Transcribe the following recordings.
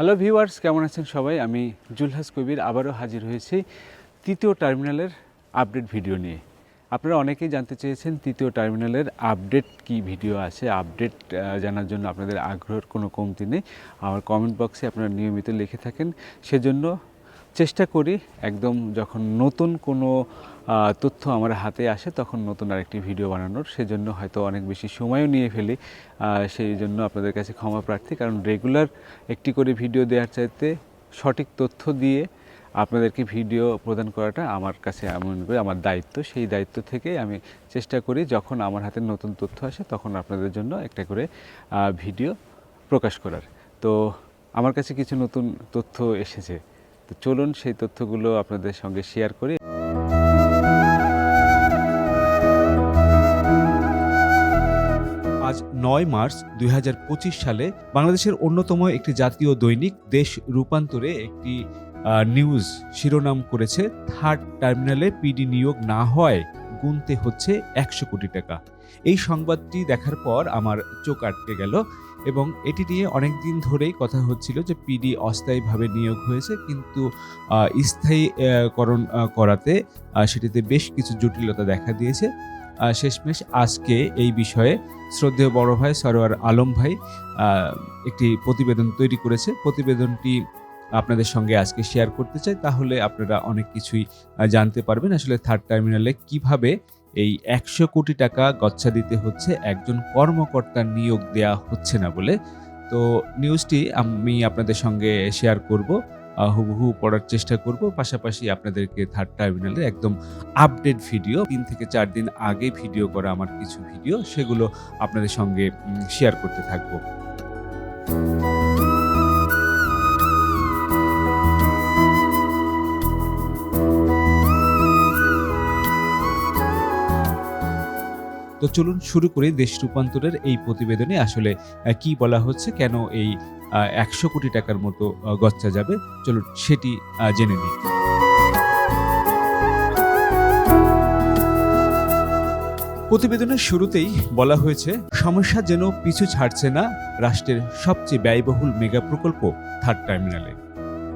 Hello viewers কেমন আছেন সবাই? আমি জুলহাস কবির, আবারও হাজির হয়েছি তৃতীয় টার্মিনালের আপডেট ভিডিও নিয়ে। আপনারা অনেকেই জানতে চেয়েছেন তৃতীয় টার্মিনালের আপডেট কি ভিডিও আছে, আপডেট জানার জন্য আপনাদের আগ্রহের কোনো কমতি নেই। আমার কমেন্ট বক্সে আপনারা নিয়মিত লিখে থাকেন। সেজন্য চেষ্টা করি একদম যখন নতুন কোনো তথ্য আমার হাতে আসে তখন নতুন আরেকটি ভিডিও বানানোর। সেজন্য হয়তো অনেক বেশি সময়ও নিয়ে ফেলি। সেই জন্য আপনাদের কাছে ক্ষমা প্রার্থী। কারণ রেগুলার একটি করে ভিডিও দেওয়ার চাইতে সঠিক তথ্য দিয়ে আপনাদেরকে ভিডিও প্রদান করাটা আমার কাছে এমন করে আমার দায়িত্ব। সেই দায়িত্ব থেকে আমি চেষ্টা করি যখন আমার হাতে নতুন তথ্য আসে তখন আপনাদের জন্য একটা করে ভিডিও প্রকাশ করার। তো আমার কাছে কিছু নতুন তথ্য এসেছে। তো চলুন সেই তথ্যগুলো আপনাদের সঙ্গে শেয়ার করি। আজ নয় মার্চ দুই হাজার পঁচিশ সালে বাংলাদেশের অন্যতম একটি জাতীয় দৈনিক দেশ রূপান্তরে একটি নিউজ শিরোনাম করেছে থার্ড টার্মিনালে পিডি নিয়োগ না হওয়ায় গুনতে হচ্ছে একশো কোটি টাকা। এই সংবাদটি দেখার পর আমার চোখ আটকে গেল। এবং এটি নিয়ে অনেক দিন ধরেই কথা হচ্ছিল যে পিডি অস্থায়ীভাবে নিয়োগ হয়েছে, কিন্তু স্থায়ীকরণ করাতে সেটিতে বেশ কিছু জটিলতা দেখা দিয়েছে। শেষমেশ আজকে এই বিষয়ে শ্রদ্ধেয় বড় ভাই সরোয়ার আলম ভাই একটি প্রতিবেদন তৈরি করেছে। প্রতিবেদনটি আপনাদের সঙ্গে আজকে শেয়ার করতে চাই। তাহলে আপনারা অনেক কিছুই জানতে পারবেন। আসলে থার্ড টার্মিনালে কীভাবে এই একশো কোটি টাকা গচ্ছা দিতে হচ্ছে একজন কর্মকর্তার নিয়োগ দেয়া হচ্ছে না বলে। তো নিউজটি আমি আপনাদের সঙ্গে শেয়ার করব হুবহু পড়ার চেষ্টা করব। পাশাপাশি আপনাদেরকে থার্ড টার্মিনালের একদম আপডেট ভিডিও তিন থেকে চার দিন আগে ভিডিও করা আমার কিছু ভিডিও সেগুলো আপনাদের সঙ্গে শেয়ার করতে থাকব। তো চলুন শুরু করি দেশ রূপান্তরের এই প্রতিবেদনে। আসলে কি বলা হচ্ছে, কেন এই একশো কোটি টাকার মতো গচ্চা যাবে? চলুন সেটি জেনে নিই। প্রতিবেদনের শুরুতেই বলা হয়েছে, সমস্যা যেন পিছু ছাড়ছে না রাষ্ট্রের সবচেয়ে ব্যয়বহুল মেগা প্রকল্প থার্ড টার্মিনালে।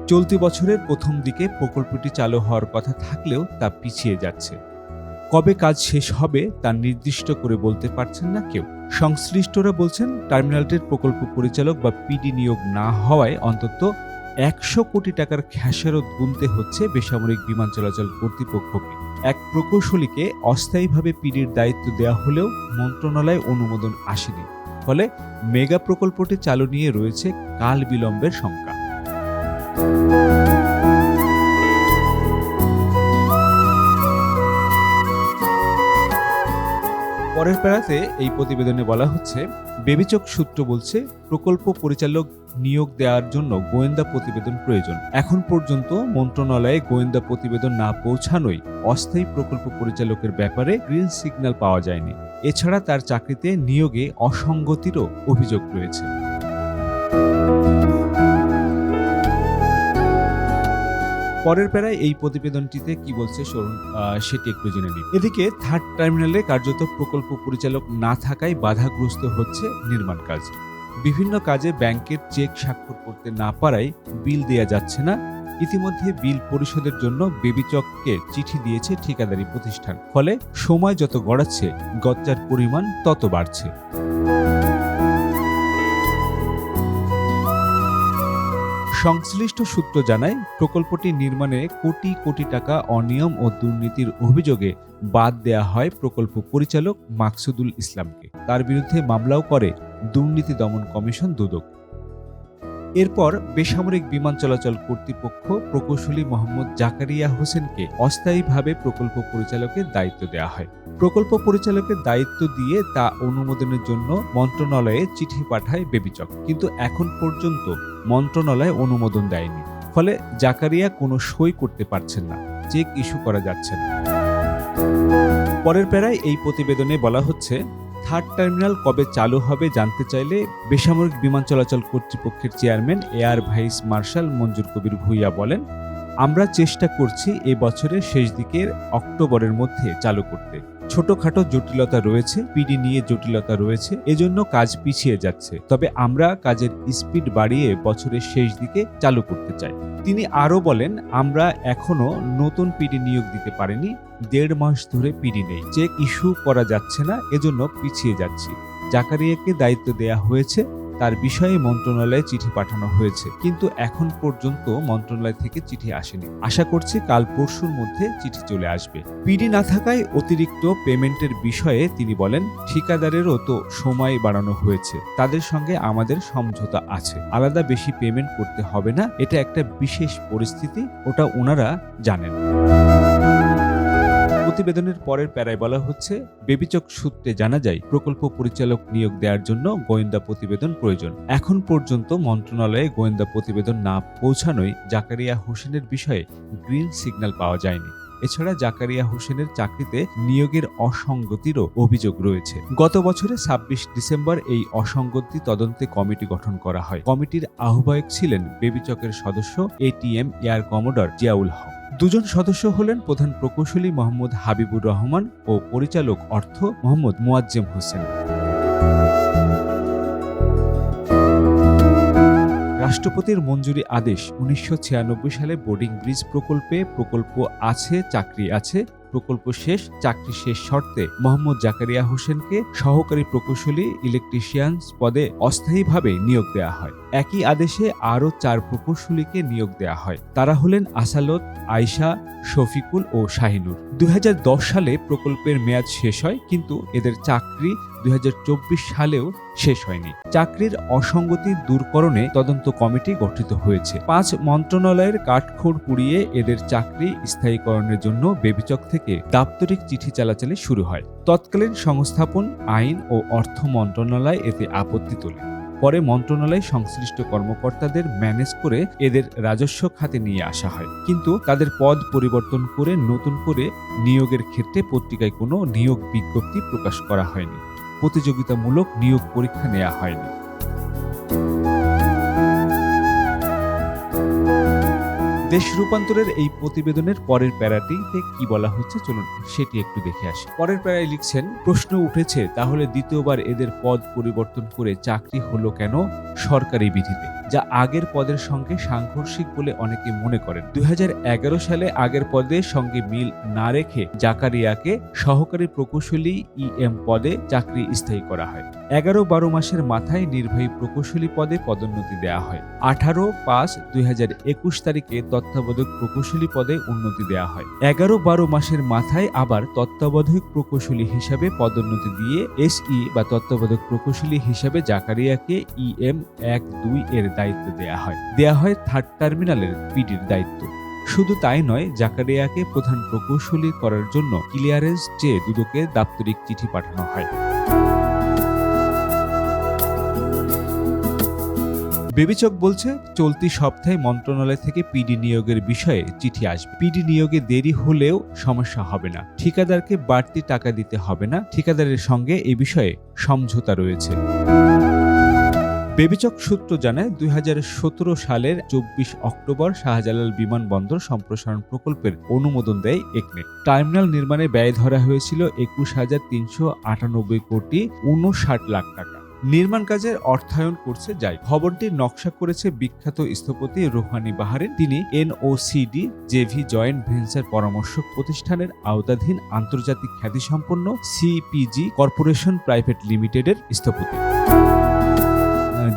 চলতি বছরের প্রথম দিকে প্রকল্পটি চালু হওয়ার কথা থাকলেও তা পিছিয়ে যাচ্ছে। কবে কাজ শেষ হবে তা নির্দিষ্ট করে বলতে পারছেন না কেউ। সংশ্লিষ্টরা বলছেন টার্মিনালটির প্রকল্প পরিচালক বা পিডি নিয়োগ না হওয়ায় অন্তত একশো কোটি টাকার খেসারত গুনতে হচ্ছে বেসামরিক বিমান চলাচল কর্তৃপক্ষকে। এক প্রকৌশলীকে অস্থায়ীভাবে পিডির দায়িত্ব দেওয়া হলেও মন্ত্রণালয় অনুমোদন আসেনি। ফলে মেগা প্রকল্পটি চালু নিয়ে রয়েছে কাল বিলম্বের শঙ্কা। পরের প্যারাতে এই প্রতিবেদনে বলা হচ্ছে বেবিচক সূত্র বলছে, প্রকল্প পরিচালক নিয়োগ দেওয়ার জন্য গোয়েন্দা প্রতিবেদন প্রয়োজন। এখন পর্যন্ত মন্ত্রণালয়ে গোয়েন্দা প্রতিবেদন না পৌঁছানোই অস্থায়ী প্রকল্প পরিচালকের ব্যাপারে গ্রিন সিগন্যাল পাওয়া যায়নি। এছাড়া তার চাকরিতে নিয়োগে অসঙ্গতিরও অভিযোগ রয়েছে। পরের প্যারায় এই প্রতিবেদনটিতে কি বলছে আহ, সেটি একটু জেনে নিই। এদিকে থার্ড টার্মিনালে কার্যত প্রকল্প পরিচালক না থাকায় বাধাগ্রস্ত হচ্ছে নির্মাণ কাজ। বিভিন্ন কাজে ব্যাংকের চেক স্বাক্ষর করতে না পারায় বিল দেয়া যাচ্ছে না। ইতিমধ্যে বিল পরিশোধের জন্য বেবিচককে চিঠি দিয়েছে ঠিকাদারি প্রতিষ্ঠান। ফলে সময় যত গড়াচ্ছে গচ্চার পরিমাণ তত বাড়ছে। সংশ্লিষ্ট সূত্র জানায়, প্রকল্পটি নির্মাণে কোটি কোটি টাকা অনিয়ম ও দুর্নীতির অভিযোগে বাদ দেয়া হয় প্রকল্প পরিচালক মাকসুদুল ইসলামকে। তার বিরুদ্ধে মামলাও করে দুর্নীতি দমন কমিশন দুদক। এরপর বেসামরিক বিমান চলাচল কর্তৃপক্ষ প্রকৌশলী মোহাম্মদ জাকারিয়া হোসেনকে অস্থায়ীভাবে প্রকল্প পরিচালকের দায়িত্ব দেওয়া হয়। প্রকল্প পরিচালকের দায়িত্ব দিয়ে তা অনুমোদনের জন্য মন্ত্রণালয়ে চিঠি পাঠায় বেবিচক। কিন্তু এখন পর্যন্ত মন্ত্রণালয় অনুমোদন দেয়নি। ফলে জাকারিয়া কোনো সই করতে পারছেন না। চেক ইস্যু করা যাচ্ছে না। পরের প্যারায় এই প্রতিবেদনে বলা হচ্ছে থার্ড টার্মিনাল কবে চালু হবে জানতে চাইলে বেসামরিক বিমান চলাচল কর্তৃপক্ষের chairman air vice marshal Manjur Kabir Bhuiyan বলেন, আমরা চেষ্টা করছি এ বছরের শেষ দিকের অক্টোবরের মধ্যে চালু করতে। ছোটখাটো জটিলতা রয়েছে, পিডি নিয়ে জটিলতা রয়েছে, এজন্য কাজ পিছিয়ে যাচ্ছে। তবে আমরা কাজের স্পিড বাড়িয়ে বছরের শেষ দিকে চালু করতে চাই। তিনি আরও বলেন, আমরা এখনও নতুন পিডি নিয়োগ দিতে পারিনি দেড় মাস ধরে পিডি নেই। চেক ইস্যু করা যাচ্ছে না, এজন্য পিছিয়ে যাচ্ছি। জাকারিয়াকে দায়িত্ব দেয়া হয়েছে, তার বিষয়ে মন্ত্রণালয়ে চিঠি পাঠানো হয়েছে। কিন্তু এখন পর্যন্ত মন্ত্রণালয় থেকে চিঠি আসেনি। আশা করছি কাল পরশুর মধ্যে চিঠি চলে আসবে। পিডি না থাকায় অতিরিক্ত পেমেন্টের বিষয়ে তিনি বলেন, ঠিকাদারেরও তো সময় বাড়ানো হয়েছে। তাদের সঙ্গে আমাদের সমঝোতা আছে। আলাদা বেশি পেমেন্ট করতে হবে না। এটা একটা বিশেষ পরিস্থিতি। ওটা ওনারা জানেন। প্রতিবেদনের পরের প্যারায় বলা হচ্ছে, বেবিচক সূত্রে জানা যায়, প্রকল্প পরিচালক নিয়োগ দেওয়ার জন্য গোয়েন্দা প্রতিবেদন প্রয়োজন। এখন পর্যন্ত মন্ত্রণালয়ে গোয়েন্দা প্রতিবেদন না পৌঁছানোয় জাকারিয়া হোসেনের বিষয়ে গ্রিন সিগন্যাল পাওয়া যায়নি। এছাড়া জাকারিয়া হোসেনের চাকরিতে নিয়োগের অসঙ্গতিরও অভিযোগ রয়েছে। গত বছরে ছাব্বিশ ডিসেম্বর এই অসঙ্গতি তদন্তে কমিটি গঠন করা হয়। কমিটির আহ্বায়ক ছিলেন বেবিচকের সদস্য ATM air commodore Ziaul Haq. দুজন সদস্য হলেন প্রধান প্রকৌশলী মোহাম্মদ হাবিবুর রহমান ও পরিচালক অর্থ মোহাম্মদ মোয়াজ্জেম হোসেন। রাষ্ট্রপতির মঞ্জুরি আদেশ উনিশশো ছিয়ানব্বই সালে বোর্ডিং ব্রিজ প্রকল্পে প্রকল্প আছে, চাকরি আছে প্রকল্প শেষ, চাকরি শেষ শর্তে মোহাম্মদ জাকারিয়া হোসেনকে সহকারী প্রকৌশলী ইলেকট্রিশিয়ানস পদে অস্থায়ীভাবে নিয়োগ দেওয়া হয়। একই আদেশে আরও চার প্রকৌশলীকে নিয়োগ দেওয়া হয়। তারা হলেন আসালত, আয়শা, শফিকুল ও শাহিনুর। দুই হাজার দশ সালে প্রকল্পের মেয়াদ শেষ হয়, কিন্তু এদের চাকরি দু হাজার চব্বিশ সালেও শেষ হয়নি। চাকরির অসঙ্গতি দূরকরণে তদন্ত কমিটি গঠিত হয়েছে। পাঁচ মন্ত্রণালয়ের কাঠখোড় পুড়িয়ে এদের চাকরি স্থায়ীকরণের জন্য বেবিচক থেকে দাপ্তরিক চিঠি চালাচালি শুরু হয়। তৎকালীন সংস্থাপন, আইন ও অর্থ মন্ত্রণালয় এতে আপত্তি তোলে। পরে মন্ত্রণালয় সংশ্লিষ্ট কর্মকর্তাদের ম্যানেজ করে এদের রাজস্ব খাতে নিয়ে আসা হয়। কিন্তু তাদের পদ পরিবর্তন করে নতুন করে নিয়োগের ক্ষেত্রে পত্রিকায় কোনো নিয়োগ বিজ্ঞপ্তি প্রকাশ করা হয়নি। প্রতিযোগিতামূলক নিয়োগ পরীক্ষা নেওয়া হয়নি। দেশ রূপান্তরের এই প্রতিবেদনের পরের প্যারাটিতে কি বলা হচ্ছে চলুন সেটি একটু দেখে আসি। পরের প্যারায় লিখছেন, প্রশ্ন উঠেছে, তাহলে দ্বিতীয়বার এদের পদ পরিবর্তন করে চাকরি হলো কেন সরকারি বিধিতে? যা আগের পদের সঙ্গে সাংঘর্ষিক বলে অনেকে মনে করেন। দুই হাজার এগারো সালে আগের পদের সঙ্গে মিল না রেখে জাকারিয়াকে সহকারী প্রকৌশলী ইএম পদে চাকরি স্থায়ী করা হয়। এগারো বারো মাসের মাথায় নির্বাহী প্রকৌশলী পদে পদোন্নতি দেওয়া হয়। আঠারো পাঁচ দুই তারিখে তত্ত্বাবধায়ক প্রকৌশলী পদে উন্নতি দেওয়া হয়। এগারো বারো মাসের মাথায় আবার তত্ত্বাবধায়ক প্রকৌশলী হিসাবে পদোন্নতি দিয়ে এসই বা তত্ত্বাবধায়ক প্রকৌশলী হিসাবে জাকারিয়াকে ইএম এক দুই এর দায়িত্ব দেয়া হয়। দেয়া হয় থার্ড টার্মিনালের পিডির দায়িত্ব। শুধু তাই নয়, জাকারিয়াকে প্রধান প্রকৌশলী করার জন্য ক্লিয়ারেন্স চেয়ে দুদকে দাপ্তরিক চিঠি পাঠানো হয়। বিবেচক বলছে, চলতি সপ্তাহে মন্ত্রণালয় থেকে পিডি নিয়োগের বিষয়ে চিঠি আসবে। পিডি নিয়োগে দেরি হলেও সমস্যা হবে না। ঠিকাদারকে বাড়তি টাকা দিতে হবে না। ঠিকাদারের সঙ্গে এ বিষয়ে সমঝোতা রয়েছে। বেবিচক সূত্র জানায়, দুই হাজার সতেরো সালের চব্বিশ অক্টোবর শাহজালাল বিমানবন্দর সম্প্রসারণ প্রকল্পের অনুমোদন দেয় একনেক টার্মিনাল নির্মাণে ব্যয় ধরা হয়েছিল একুশ হাজার তিনশো আটানব্বই কোটি উনষাট লাখ টাকা। নির্মাণ কাজের অর্থায়ন করছে যাই খবরটির নকশা করেছে বিখ্যাত স্থপতি রোহানি বাহারের তিনি এনওসিডি, জেভি জয়েন্ট ভেঞ্চার পরামর্শক প্রতিষ্ঠানের আওতাধীন আন্তর্জাতিক খ্যাতিসম্পন্ন সিপিজি কর্পোরেশন প্রাইভেট লিমিটেডের স্থপতি।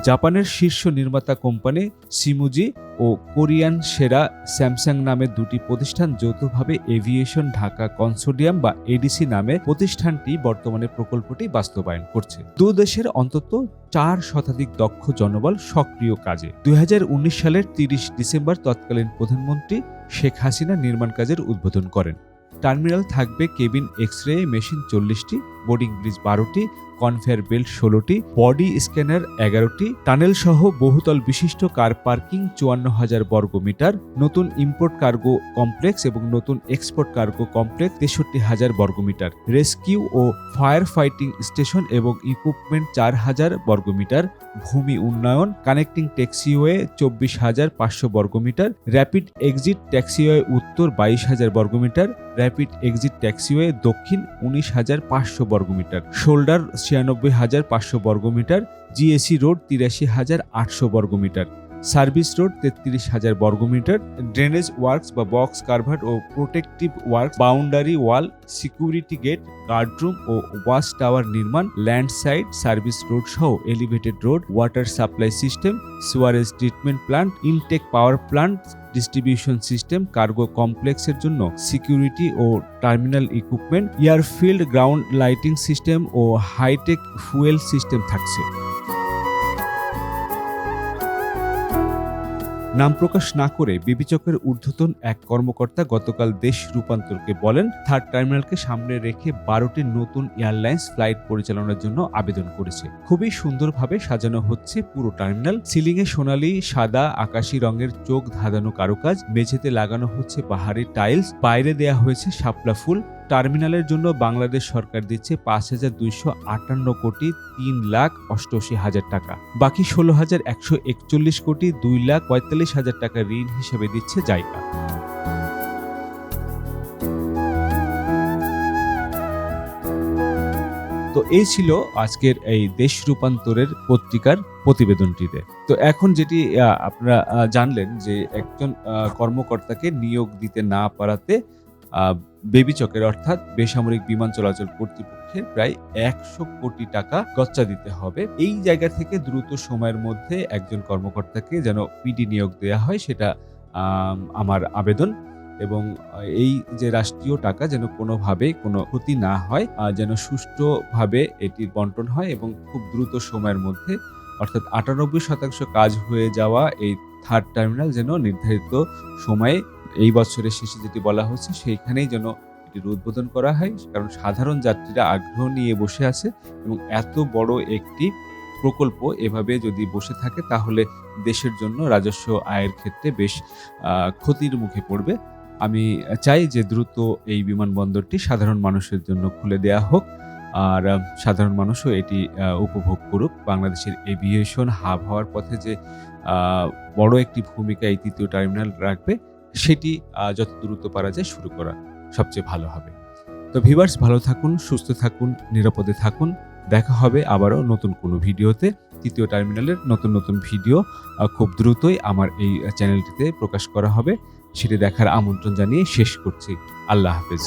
জাপানের শীর্ষ নির্মাতা কোম্পানি সিমুজি ও কোরিয়ান সেরা স্যামসাং নামের দুটি প্রতিষ্ঠান যৌথভাবে এভিয়েশন ঢাকা কনসোডিয়াম বা এডিসি নামে প্রতিষ্ঠানটি বর্তমানে প্রকল্পটি বাস্তবায়ন করছে। দু দেশের অন্তত চার শতাধিক দক্ষ জনবল সক্রিয় কাজে। দুই হাজার উনিশ সালের তিরিশ ডিসেম্বর তৎকালীন প্রধানমন্ত্রী শেখ হাসিনা নির্মাণ কাজের উদ্বোধন করেন। টার্মিনাল থাকবে কেবিন এক্স রে মেশিন চল্লিশটি বোর্ডিং ব্রিজ বারোটি কনভেয়ার বেল্ট ষোলোটি বডি স্ক্যানার এগারোটি টানেল সহ বহুতল বিশিষ্ট কার পার্কিং চুয়ান্ন হাজার বর্গমিটার নতুন ইম্পোর্ট কার্গো কমপ্লেক্স এবং নতুন এক্সপোর্ট কার্গো কমপ্লেক্স তেষট্টি হাজার বর্গমিটার রেস্কিউ ও ফায়ার ফাইটিং স্টেশন এবং ইকুইপমেন্ট চার হাজার বর্গমিটার ভূমি উন্নয়ন কানেক্টিং ট্যাক্সিওয়ে চব্বিশ হাজার পাঁচশো বর্গমিটার র্যাপিড এক্সিট ট্যাক্সিওয়ে উত্তর বাইশ হাজার বর্গমিটার র্যাপিড এক্সিট ট্যাক্সিওয়ে দক্ষিণ উনিশ হাজার পাঁচশো বর্গমিটার। শোল্ডার ছিয়ানব্বই হাজার পাঁচশো বর্গমিটার জিএসি রোড তিরাশি হাজার আটশো বর্গমিটার। সার্ভিস রোড তেত্রিশ হাজার বর্গমিটার ড্রেনেজ ওয়ার্কস বা বক্স কারভার্ট ও protective work boundary wall security gate guardroom ও ওয়াশ টাওয়ার নির্মাণ ল্যান্ড সাইড সার্ভিস রোড সহ elevated road water supply system sewerage treatment plant intake power plant distribution system cargo কমপ্লেক্সের জন্য security ও terminal equipment airfield ground lighting system ও hi tech fuel system থাকছে। নাম প্রকাশ না করে বিবেচকের ঊর্ধ্বতন এক কর্মকর্তা গতকাল দেশ রূপান্তরকে বলেন, থার্ড টার্মিনালকে সামনে রেখে বারোটি নতুন এয়ারলাইন্স ফ্লাইট পরিচালনার জন্য আবেদন করেছে। খুবই সুন্দরভাবে সাজানো হচ্ছে পুরো টার্মিনাল। সিলিংয়ে সোনালি, সাদা, আকাশি রঙের চোখ ধাঁধানো কারুকাজ, মেঝেতে লাগানো হচ্ছে পাহাড়ি টাইলস, বাইরে দেয়া হয়েছে শাপলা ফুল। টার্মিনালের জন্য বাংলাদেশ সরকার দিচ্ছে পাঁচ হাজার দুইশো আটান্ন কোটি তিন লাখ অষ্টআশি হাজার টাকা। বাকি ষোলো হাজার একশো একচল্লিশ কোটি দুই লাখ পঁয়তাল্লিশ হাজার টাকা ঋণ হিসেবে দিচ্ছে জায়গা তো এই ছিল আজকের এই দেশ রূপান্তরের পত্রিকার প্রতিবেদনটিতে। তো এখন যেটি আপনারা জানলেন যে একজন কর্মকর্তাকে নিয়োগ দিতে না পারাতে আহ, বেবিচকের অর্থাৎ বেসামরিক বিমান চলাচল কর্তৃপক্ষের প্রায় একশো কোটি টাকা গচ্চা দিতে হবে। এই জায়গা থেকে দ্রুত সময়ের মধ্যে একজন কর্মকর্তাকে যেন পিডি নিয়োগ দেওয়া হয় সেটা আমার আবেদন। এবং এই যে রাষ্ট্রীয় টাকা যেন কোনোভাবে কোনো ক্ষতি না হয় যেন সুষ্ঠুভাবে এটির বন্টন হয় এবং খুব দ্রুত সময়ের মধ্যে অর্থাৎ আটানব্বই শতাংশ কাজ হয়ে যাওয়া এই থার্ড টার্মিনাল যেন নির্ধারিত সময়ে এই বছরের শেষে যেটি বলা হচ্ছে, সেইখানেই যেন এটির উদ্বোধন করা হয়। কারণ সাধারণ যাত্রীরা আগ্রহ নিয়ে বসে আছে এবং এত বড় একটি প্রকল্প এভাবে যদি বসে থাকে, তাহলে দেশের জন্য রাজস্ব আয়ের ক্ষেত্রে বেশ ক্ষতির মুখে পড়বে। আমি চাই যে দ্রুত এই বিমানবন্দরটি সাধারণ মানুষের জন্য খুলে দেয়া হোক। আর সাধারণ মানুষও এটি উপভোগ করুক। বাংলাদেশের এভিয়েশন হাব হওয়ার পথে যে বড় একটি ভূমিকা এই তৃতীয় টার্মিনাল রাখবে সেটি যত দ্রুত পারা যায় শুরু করা সবচেয়ে ভালো হবে। তো ভিভার্স ভালো থাকুন, সুস্থ থাকুন, নিরাপদে থাকুন। দেখা হবে আবারও নতুন কোনো ভিডিওতে। তৃতীয় টার্মিনালের নতুন নতুন ভিডিও খুব দ্রুতই আমার এই চ্যানেলটিতে প্রকাশ করা হবে। সেটি দেখার আমন্ত্রণ জানিয়ে শেষ করছি। আল্লাহ হাফেজ।